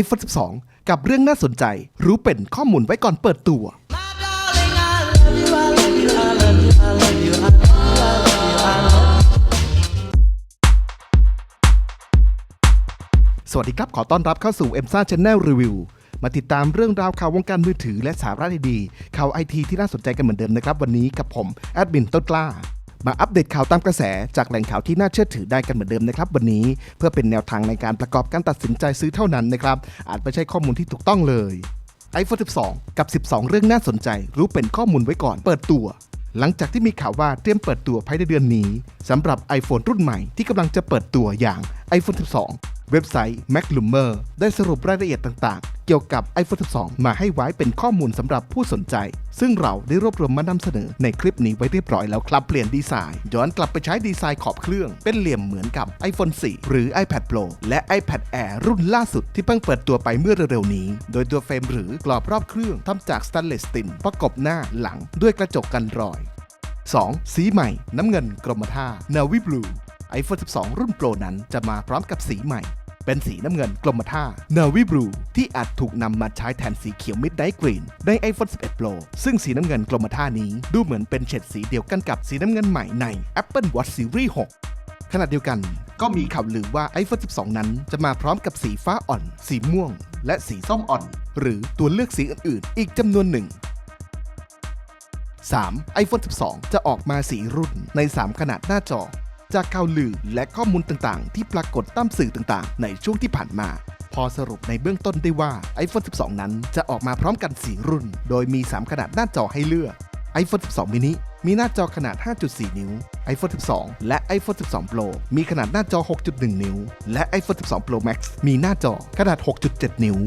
iPhone 12 กับเรื่องน่าสนใจ รู้เป็นข้อมูลไว้ก่อนเปิดตัว สวัสดีครับ ขอต้อนรับเข้าสู่ m s a Channel Review มาติดตามเรื่องราวข่าววงการมือถือและสาระดีๆข่าวไอทีที่น่าสนใจกันเหมือนเดิมนะครับ วันนี้กับผม แอดมินต้นกล้า มาอัปเดตข่าวตามกระแสจากแหล่งข่าวที่น่าเชื่อถือได้กันเหมือนเดิมนะครับวันนี้เพื่อเป็นแนวทางในการประกอบการตัดสินใจซื้อเท่านั้นนะครับอาจไม่ใช่ข้อมูลที่ถูกต้องเลย iPhone 12 กับ 12 เรื่องน่าสนใจ รู้เป็นข้อมูลไว้ก่อนเปิดตัว หลังจากที่มีข่าวว่าเตรียมเปิดตัวภายในเดือนนี้สำหรับ iPhone รุ่นใหม่ที่กำลังจะเปิดตัวอย่าง iPhone 12 เว็บไซต์ m a c l u m e r ได้สรุปรายละเอียดต่างๆ เกี่ยวกับ iPhone 12 มาให้ไว้เป็นข้อมูลสำหรับผู้สนใจ ซึ่งเราได้รวบรวมมานำเสนอในคลิปนี้ไว้เรียบร้อยแล้วครับ เปลี่ยนดีไซน์ ย้อนกลับไปใช้ดีไซน์ขอบเครื่อง เป็นเหลี่ยมเหมือนกับ iPhone 4 หรือ iPad Pro และ iPad Air รุ่นล่าสุดที่เพิ่งเปิดตัวไปเมื่อเร็วๆนี้ โดยตัวเฟรมหรือกรอบรอบเครื่องทำจากสแตนเลสสตีลประกบหน้าหลังด้วยกระจกกันรอย 2. สีใหม่ น้ำเงินกรมท่า Navy Blue iPhone 12 รุ่นโปรนั้นจะมาพร้อมกับสีใหม่ เป็นสีน้ำเงินกรมท่า Navy Blue ที่อาจถูกนำมาใช้แทนสีเขียว Midnight Green ใน iPhone 11 Pro ซึ่งสีน้ำเงินกรมท่านี้ดูเหมือนเป็นเฉดสีเดียวกันกับสีน้ำเงินใหม่ใน Apple Watch Series 6 ขณะเดียวกันก็มีข่าวลือว่า iPhone 12 นั้นจะมาพร้อมกับสีฟ้าอ่อน สีม่วง และสีส้มอ่อน หรือตัวเลือกสีอื่นๆ อีกจำนวนหนึ่ง 3. iPhone 12 จะออกมา4รุ่นใน 3 ขนาดหน้าจอ จากข่าวลือและข้อมูลต่างๆ ที่ปรากฏตามสื่อต่างๆ ในช่วงที่ผ่านมา พอสรุปในเบื้องต้นได้ว่า iPhone 12 นั้นจะออกมาพร้อมกัน 4 รุ่น โดยมี 3 ขนาดหน้าจอให้เลือก iPhone 12 mini มีหน้าจอขนาด 5.4 นิ้ว iPhone 12 และ iPhone 12 Pro มีขนาดหน้าจอ 6.1 นิ้ว และ iPhone 12 Pro Max มีหน้าจอขนาด 6.7 นิ้ว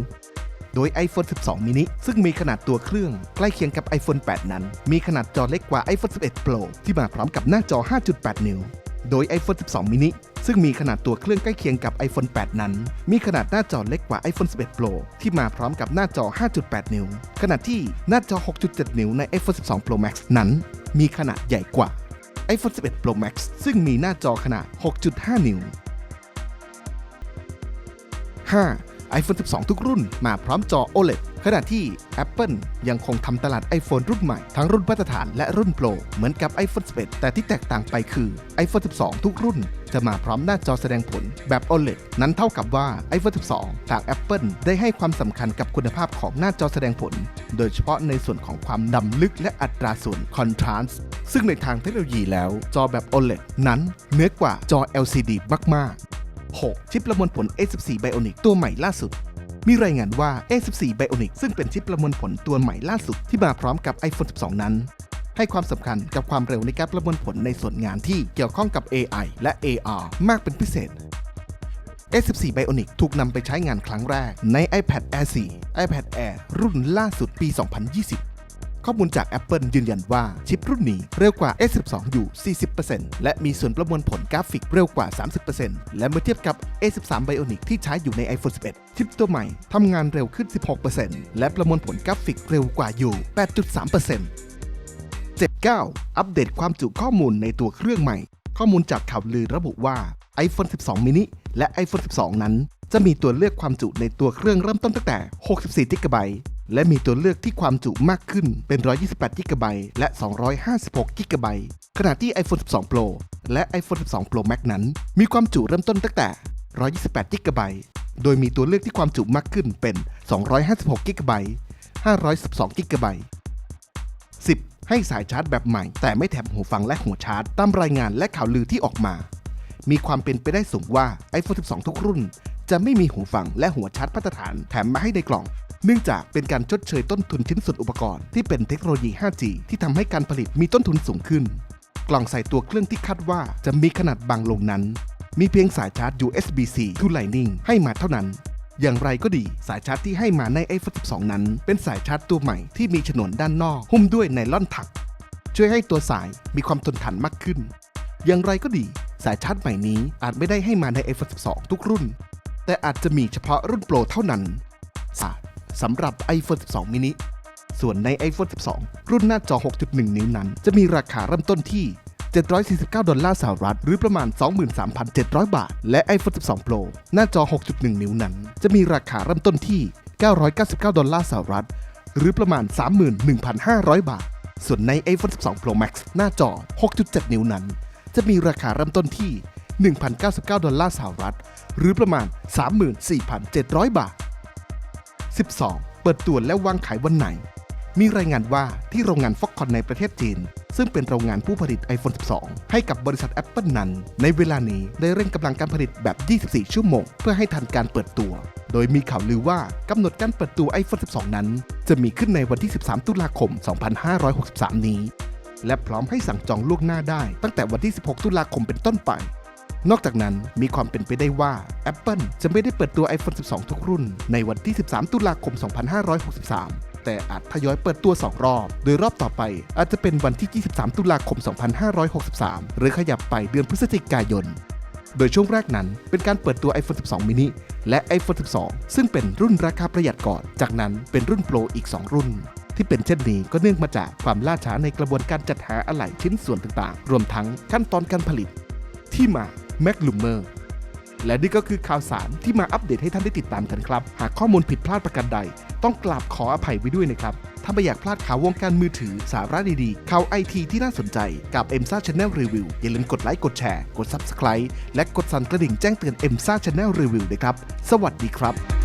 โดย iPhone 12 mini ซึ่งมีขนาดตัวเครื่องใกล้เคียงกับ iPhone 8 นั้น มีขนาดจอเล็กกว่า iPhone 11 Pro ที่มาพร้อมกับหน้าจอ 5.8 นิ้ว โดย iPhone 12 mini ซึ่งมีขนาดตัวเครื่องใกล้เคียงกับ iPhone 8 นั้น มีขนาดหน้าจอเล็กกว่า iPhone 11 Pro ที่มาพร้อมกับหน้าจอ 5.8 นิ้ว ขณะที่หน้าจอ 6.7 นิ้วใน iPhone 12 Pro Max นั้น มีขนาดใหญ่กว่า iPhone 11 Pro Max ซึ่งมีหน้าจอขนาด 6.5 นิ้ว 5. iPhone 12 ทุกรุ่นมาพร้อมจอ OLED ขณะที่ Apple ยังคงทำตลาด iPhone รุ่นใหม่ ทั้งรุ่นมาตรฐานและรุ่น Pro เหมือนกับ iPhone 11 แต่ที่แตกต่างไปคือ iPhone 12 ทุกรุ่น จะมาพร้อมหน้าจอแสดงผลแบบ OLED นั้นเท่ากับว่า iPhone 12 ทาง Apple ได้ให้ความสำคัญกับคุณภาพของหน้าจอแสดงผล โดยเฉพาะในส่วนของความดำลึกและอัตราส่วน Contrast ซึ่งในทางเทคโนโลยีแล้วจอแบบ OLED นั้นเหนือกว่าจอ LCD มาก ๆ 6. ชิปประมวลผล A14 Bionic ตัวใหม่ล่าสุด มีรายงานว่า A14 Bionic ซึ่งเป็นชิปประมวลผลตัวใหม่ล่าสุดที่มาพร้อมกับ iPhone 12 นั้น ให้ความสำคัญกับความเร็วในการประมวลผลในส่วนงานที่เกี่ยวข้องกับ AI และ AR มากเป็นพิเศษ A14 Bionic ถูกนำไปใช้งานครั้งแรกใน iPad Air 4 iPad Air รุ่นล่าสุดปี 2020 ข้อมูลจาก Apple ยืนยันว่าชิปรุ่นนี้เร็วกว่า A12 อยู่ 40%และมีส่วนประมวลผลกราฟิกเร็วกว่า 30%และเมื่อเทียบกับ A13 Bionic ที่ใช้อยู่ใน iPhone 11 ชิปตัวใหม่ทำงานเร็วขึ้น 16%และประมวลผลกราฟิกเร็วกว่าอยู่ 8.3% 79 อัปเดตความจุข้อมูลในตัวเครื่องใหม่ ข้อมูลจากข่าวลือระบุว่า iPhone 12 mini และ iPhone 12 นั้น จะมีตัวเลือกความจุในตัวเครื่องเริ่มต้นตั้งแต่ 64 g b และมีตัวเลือกที่ความจุมากขึ้นเป็น 128 g b และ 256 g b ขณะที่ iPhone 12 Pro และ iPhone 12 Pro Max นั้น มีความจุเริ่มต้นตั้งแต่ 128 g b โดยมีตัวเลือกที่ความจุมากขึ้นเป็น 256 g b 512 g b 10. ให้สายชาร์จแบบใหม่ แต่ไม่แถมหูฟังและหัวชาร์จ ตามรายงานและข่าวลือที่ออกมา มีความเป็นไปได้สูงว่า iPhone 12 ทุกรุ่น จะไม่มีหูฟังและหัวชาร์จมาตรฐานแถมมาให้ในกล่อง เนื่องจากเป็นการชดเชยต้นทุนชิ้นส่วนอุปกรณ์ที่เป็นเทคโนโลยี 5G ที่ทำให้การผลิตมีต้นทุนสูงขึ้น กล่องใส่ตัวเครื่องที่คาดว่าจะมีขนาดบางลงนั้น มีเพียงสายชาร์จ USB-C to Lightning ให้มาเท่านั้นอย่างไรก็ดีสายชาร์จที่ให้มาใน iPhone 12 นั้น เป็นสายชาร์จตัวใหม่ที่มีฉนวนด้านนอก หุ้มด้วยไนล่อนถัก ช่วยให้ตัวสายมีความทนทานมากขึ้น อย่างไรก็ดี สายชาร์จใหม่นี้อาจไม่ได้ให้มาใน iPhone 12 ทุกรุ่น แต่อาจจะมีเฉพาะรุ่นโปรเท่านั้น สำหรับ iPhone 12 mini ส่วนใน iPhone 12 รุ่นหน้าจอ 6.1 นิ้วนั้น จะมีราคาเริ่มต้นที่ 749 ดอลลาร์สหรัฐ หรือประมาณ 23,700 บาท และ iPhone 12 Pro หน้าจอ 6.1 นิ้วนั้น จะมีราคาเริ่มต้นที่ 999 ดอลลาร์สหรัฐ หรือประมาณ 31,500 บาท ส่วนใน iPhone 12 Pro Max หน้าจอ 6.7 นิ้วนั้น จะมีราคาเริ่มต้นที่ 1,099 ดอลลาร์สหรัฐ หรือประมาณ 34,700 บาท 12. เปิดตัวและวางขายวันไหน มีรายงานว่าที่โรงงานฟ็อกคอนในประเทศจีน ซึ่งเป็นโรงงานผู้ผลิต iPhone 12 ให้กับบริษัท Apple นั้น ในเวลานี้ได้เร่งกำลังการผลิตแบบ 24 ชั่วโมง เพื่อให้ทันการเปิดตัว โดยมีข่าวลือว่ากำหนดการเปิดตัว iPhone 12 นั้น จะมีขึ้นในวันที่ 13 ตุลาคม 2563 นี้ และพร้อมให้สั่งจองล่วงหน้าได้ตั้งแต่วันที่ 16 ตุลาคมเป็นต้นไป นอกจากนั้นมีความเป็นไปได้ว่า Apple จะไม่ได้เปิดตัว iPhone 12 ทุกรุ่น ในวันที่ 13 ตุลาคม 2563แต่อาจทยอยเปิดตัว 2 รอบ โดยรอบต่อไปอาจจะเป็นวันที่ 23 ตุลาคม 2563 หรือขยับไปเดือนพฤศจิกายน โดยช่วงแรกนั้นเป็นการเปิดตัว iPhone 12 mini และ iPhone 12 ซึ่งเป็นรุ่นราคาประหยัดก่อน จากนั้นเป็นรุ่นโปรอีก 2 รุ่น ที่เป็นเช่นนี้ก็เนื่องมาจากความล่าช้าในกระบวนการจัดหาอะไหล่ชิ้นส่วนต่างๆ รวมทั้งขั้นตอนการผลิต ที่มา m a c l u m e r และนี่ก็คือข่าวสารที่มาอัปเดตให้ท่านได้ติดตามกันครับ หากข้อมูลผิดพลาดประการใด ต้องกราบขออภัยไว้ด้วยนะครับ ถ้าไม่อยากพลาดข่าววงการมือถือสาระดีๆ ข่าวไอทีที่น่าสนใจกับ e m s a Channel Review อย่าลืมกดไลค์กดแชร์ กด Subscribe และกดสั่นกระดิ่งแจ้งเตือน e m s a Channel Review นะครับ สวัสดีครับ